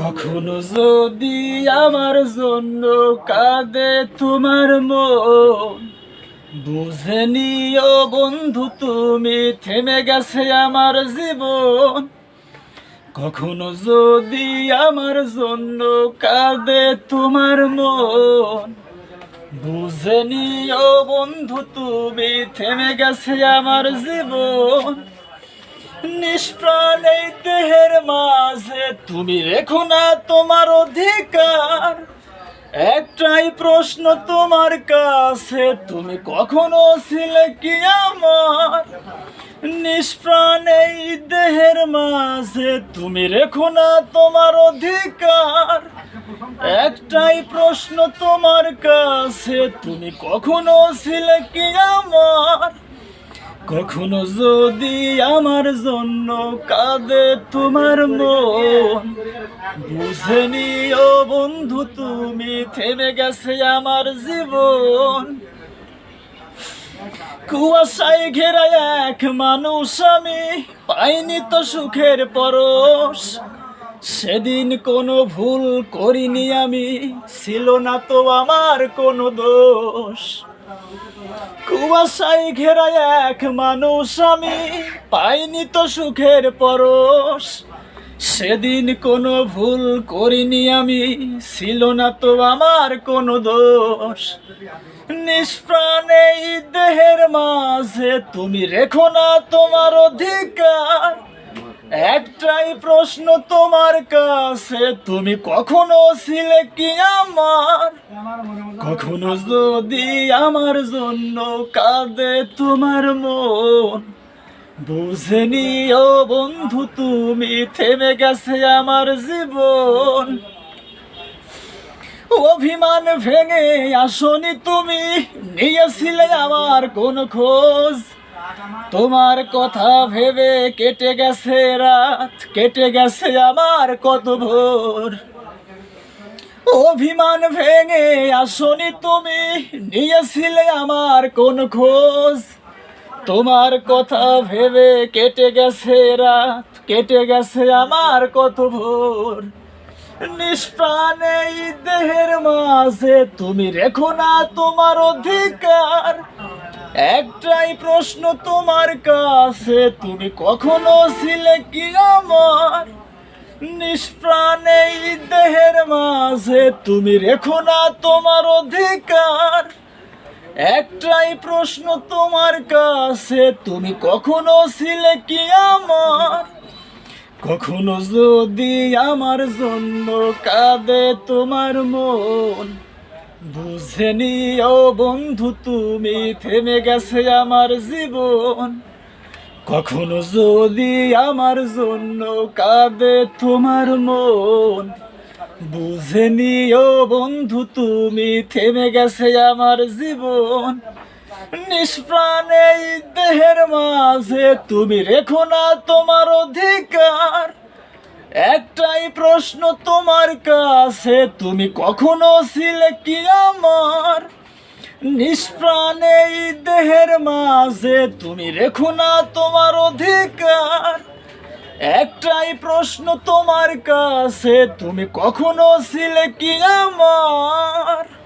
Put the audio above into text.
কখনো যদি আমার জন্য কাঁদে তোমার মন, বুঝে নিও বন্ধু, তুমি থেমে গেছে আমার জীবন। কখনো যদি আমার জন্য কাঁদে তোমার মন, বুঝে নিও বন্ধু, তুমি থেমে গেছে আমার জীবন। নিষ্প্রাণ এই দেহের মাঝে তুমি রেখো না তোমার অধিকার। একটাই প্রশ্ন তোমার কাছে, তুমি কখনো ছিলে কি আমার? নিষ্প্রাণ এই দেহের মাঝে তুমি রেখো না তোমার অধিকার। একটাই প্রশ্ন তোমার কাছে, তুমি কখনো ছিলে কি আমার? কখনো যদি আমার জন্য কাঁদে তোমার মন, বুঝে নিও বন্ধু, তুমি থেমে গেছে আমার জীবন। কুয়াশায় ঘেরা এক মানুষ আমি, পাইনি তো সুখের পরশ। সেদিন কোনো ভুল করিনি আমি, ছিল না তো আমার কোনো দোষ। কুয়াশায় ঘেরা এক মানুষ আমি, পাইনি তো সুখের পরশ। সেদিন কোনো ভুল করিনি আমি, ছিল না তো আমার কোনো দোষ। নিষ্প্রাণ এই দেহের মাঝে তুমি রেখো না তোমার অধিকার। একটাই প্রশ্ন তোমার কাছে, তুমি কখনো ছিলে কি আমার? কখনো যদি আমার জন্য কাঁদে তোমার মন, বুঝে নিও বন্ধু, তুমি থেমে গেছে আমার জীবন। অভিমান ভেঙে আসনি তুমি, নিয়েছিলে আমার কোন খোঁজ। তোমার কথা ভেবে কেটে গেছে রাত, কেটে গেছে আমার কত ভোর অভিমান ভেঙে আসনি তুমি, নিয়েছিলে আমার কোন খোঁজ। তোমার কথা ভেবে কেটে গেছে রাত, কেটে গেছে আমার কত ভোর নিষ্প্রাণ দেহের মাঝে তুমি রেখো না তোমার অধিকার। একটাই প্রশ্ন তোমার কাছে, তুমি কখনো ছিলে কি আমার? নিষ্প্রাণ এই দেহের মাঝে, তুমি রেখো না তোমার অধিকার। একটাই প্রশ্ন তোমার কাছে, তুমি কখনো ছিলে কি আমার? কখনো যদি আমার জন্য কাঁদে তোমার মন বুঝে নিও বন্ধু, তুমি থেমে গেছে আমার জীবন। কখনো যদি আমার জন্য কাঁদে তোমার মন, বুঝে নিও বন্ধু, তুমি থেমে গেছে আমার জীবন। নিষ্প্রাণ দেহের মাঝে তুমি রেখো না তোমার অধিকার। একটাই প্রশ্ন তোমার কাছে, তুমি কখনো ছিলে কি আমার? নিষ্প্রাণ দেহের মাঝে, তুমি রেখো না তোমার অধিকার। একটাই প্রশ্ন তোমার কাছে, তুমি কখনো ছিলে কি আমার?